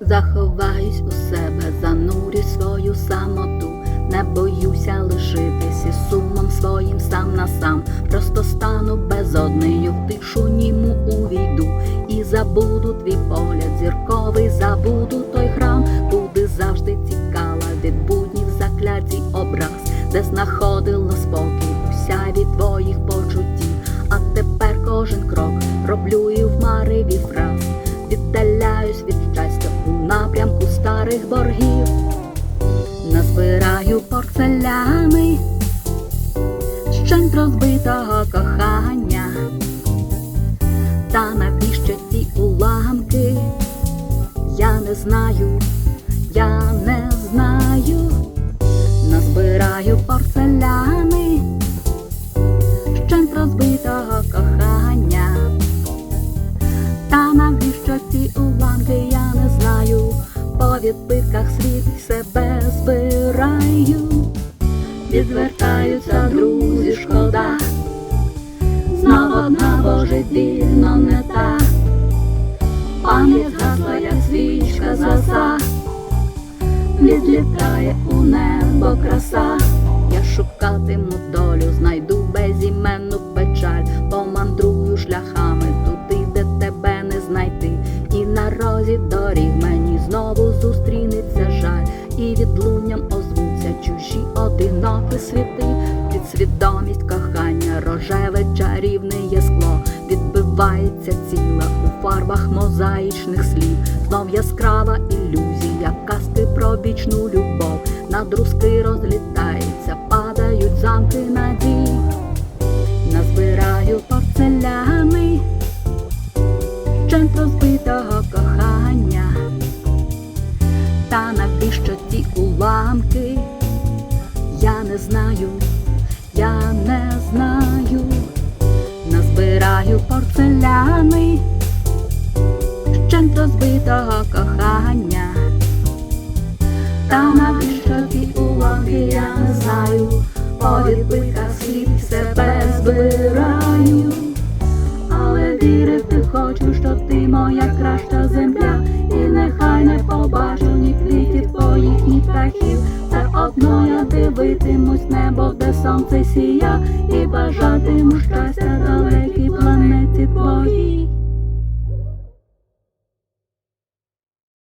Заховаюсь у себе, занурю свою самоту, не боюся лишитись із сумом своїм сам на сам. Просто стану безоднею, в тишу німу увійду і забуду твій погляд зірковий, забуду той храм, куди завжди тікала від буднів закляті образ, де знаходила старих боргів, назбираю портфелями, щент розбитого кохання, та навіщо ті уламки? Я не знаю, відбитках світ себе збираю, відвертаються друзі, шкода, знов одна божевільно не та, пам'ять згасла, як свічка заса, відлітає у небо краса. Я шукатиму долю, знайду безіменну печаль, одинокі світи. Підсвідомість кохання, рожеве чарівне є скло, відбивається ціла у фарбах мозаїчних слів, знов яскрава ілюзія, казки про вічну любов, на друзки розлітається, падають замки надій, назбираю порцеляни, щент розбитого щент розбитого кохання. Та навіщо ті уламки, я не знаю, по відбитках слів себе збираю, але вірити хочу, що ти моя краща земля, і нехай не побачу ні квітів твоїх, ні птахів. Все одно я дивитимусь небо, де сонце сія, і бажатиму щастя